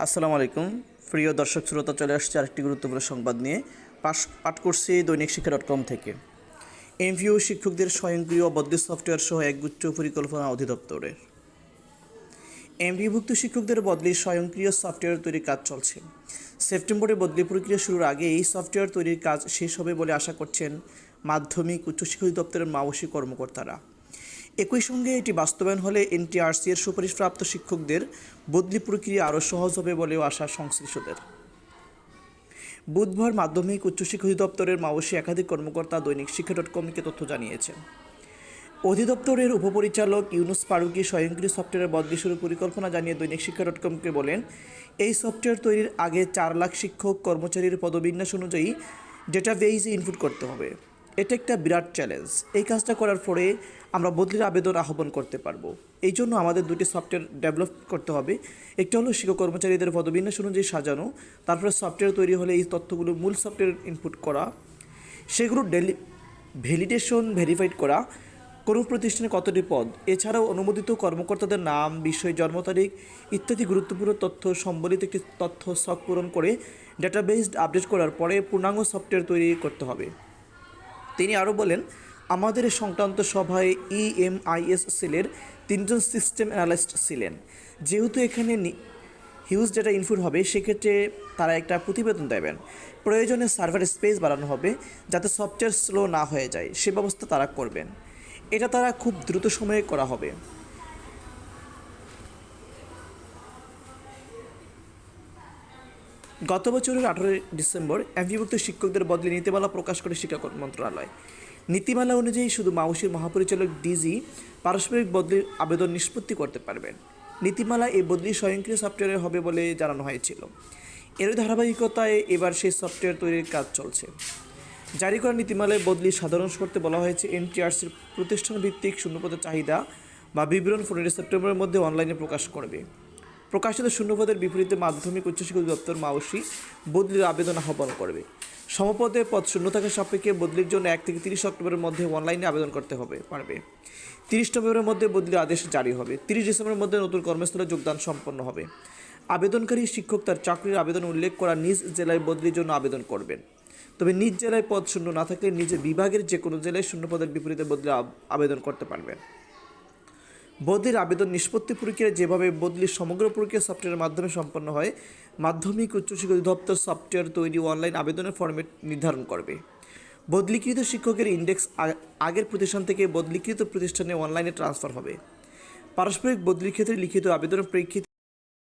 আসসালামু আলাইকুম। প্রিয় দর্শক শ্রোতা, চলে আসছে আরেকটি গুরুত্বপূর্ণ সংবাদ নিয়ে। পাশ পাঠ করছি দৈনিক শিক্ষা ডট কম থেকে। এমভিও শিক্ষকদের স্বয়ংক্রিয় বদলি সফটওয়্যার সহ একগুচ্ছ পরিকল্পনা অধিদপ্তরের এমভিভুক্ত শিক্ষকদের বদলির স্বয়ংক্রিয় সফটওয়্যার তৈরির কাজ চলছে। সেপ্টেম্বরে বদলি প্রক্রিয়া শুরুর আগে এই সফটওয়্যার তৈরির কাজ শেষ হবে বলে আশা করছেন মাধ্যমিক উচ্চশিক্ষা অধিদপ্তরের মাওসী কর্মকর্তারা। একই সঙ্গে এটি বাস্তবায়ন হলে এনটিআরসি এর সুপারিশপ্রাপ্ত শিক্ষকদের বদলি প্রক্রিয়া আরও সহজ হবে বলেও আশা সংশ্লিষ্টদের। বুধবার মাধ্যমিক উচ্চশিক্ষা অধিদপ্তরের মাওসী একাধিক কর্মকর্তা দৈনিক শিক্ষা ডট কমকে তথ্য জানিয়েছেন। অধিদপ্তরের উপপরিচালক ইউনুস ফারুকি স্বয়ংক্রিয় সফটওয়্যার বদলি শুরুর পরিকল্পনা জানিয়ে দৈনিক শিক্ষা ডট কমকে বলেন, এই সফটওয়্যার তৈরির আগে চার লাখ শিক্ষক, কর্মচারীর পদবিন্যাস অনুযায়ী ডেটাবেইজে ইনপুট করতে হবে। এটা একটা বিরাট চ্যালেঞ্জ এই কাজটা করার পরে আমরা বদলির আবেদন আহ্বান করতে পারব। এই জন্য আমাদের দুটি সফটওয়্যার ডেভেলপ করতে হবে। একটা হলো শিক্ষক কর্মচারীদের পদবিন্যাস অনুযায়ী সাজানো, তারপরে সফটওয়্যার তৈরি হলে এই তথ্যগুলো মূল সফটওয়্যার ইনপুট করা, সেগুলো ডেলি ভ্যালিডেশন ভেরিফাইড করা, কোনো প্রতিষ্ঠানে কতটি পদ, এছাড়াও অনুমোদিত কর্মকর্তাদের নাম, বিষয় জন্ম তারিখ ইত্যাদি গুরুত্বপূর্ণ তথ্য, সম্বলিত একটি তথ্য স্টক পূরণ করে ডেটাবেসড আপডেট করার পরে পূর্ণাঙ্গ সফটওয়্যার তৈরি করতে হবে। তিনি আরও বলেন, আমাদের সংক্রান্ত সভায় ইএমআইএস সেলের তিনজন সিস্টেম অ্যানালিস্ট ছিলেন। যেহেতু এখানে হিউজ ডেটা ইনপুট হবে, সেক্ষেত্রে তারা একটা প্রতিবেদন দেবেন। প্রয়োজনে সার্ভার স্পেস বাড়ানো হবে যাতে সফটওয়্যার স্লো না হয়ে যায়। সে ব্যবস্থা তারা করবেন। এটা তারা খুব দ্রুত সময়ে করা হবে। গত বছরের আঠারোই ডিসেম্বর এমভিভুক্ত শিক্ষকদের বদলে নীতিমালা প্রকাশ করে শিক্ষা মন্ত্রণালয়। নীতিমালা অনুযায়ী শুধু মাউসির মহাপরিচালক ডিজি পারস্পরিক বদলির আবেদন নিষ্পত্তি করতে পারবেন। নীতিমালা এই বদলি স্বয়ংক্রিয় সফটওয়্যারে হবে বলে জানানো হয়েছিল। এর ধারাবাহিকতায় এবার সেই সফটওয়্যার তৈরির কাজ চলছে। জারি করা নীতিমালায় বদলি সাধারণ শর্তে বলা হয়েছে, এনটিআরসির প্রতিষ্ঠান ভিত্তিক শূন্যপদের চাহিদা বা বিবরণ পনেরোই সেপ্টেম্বরের মধ্যে অনলাইনে প্রকাশ করবে। প্রকাশিত শূন্যপদের বিপরীতে মাধ্যমিক উচ্চশিক্ষা দপ্তর মাওসি বদলির আবেদন আহ্বান করবে। সমপদে পদ শূন্য থাকার সাপেক্ষে বদলির জন্য এক থেকে তিরিশ অক্টোবরের মধ্যে অনলাইনে আবেদন করতে হবে, পারবে। তিরিশ নভেম্বরের মধ্যে বদলির আদেশ জারি হবে। তিরিশ ডিসেম্বরের মধ্যে নতুন কর্মস্থলে যোগদান সম্পন্ন হবে। আবেদনকারী শিক্ষক তার চাকরির আবেদন উল্লেখ করা নিজ জেলায় বদলির জন্য আবেদন করবেন। তবে নিজ জেলায় পদ শূন্য না থাকলে নিজের বিভাগের যে কোনো জেলায় শূন্য পদের বিপরীতে বদলে আবেদন করতে পারবেন। বদলির আবেদন নিষ্পত্তি প্রক্রিয়া যেভাবে বদলির সমগ্র প্রক্রিয়া সফটওয়্যারের মাধ্যমে সম্পন্ন হয়, মাধ্যমিক উচ্চশিক্ষা অধিদপ্তর সফটওয়্যার তৈরি অনলাইন আবেদনের ফর্মেট নির্ধারণ করবে। বদলিকৃত শিক্ষকের ইন্ডেক্স আগের প্রতিষ্ঠান থেকে বদলিকৃত প্রতিষ্ঠানে অনলাইনে ট্রান্সফার হবে। পারস্পরিক বদলির ক্ষেত্রে লিখিত আবেদনের প্রেক্ষিতে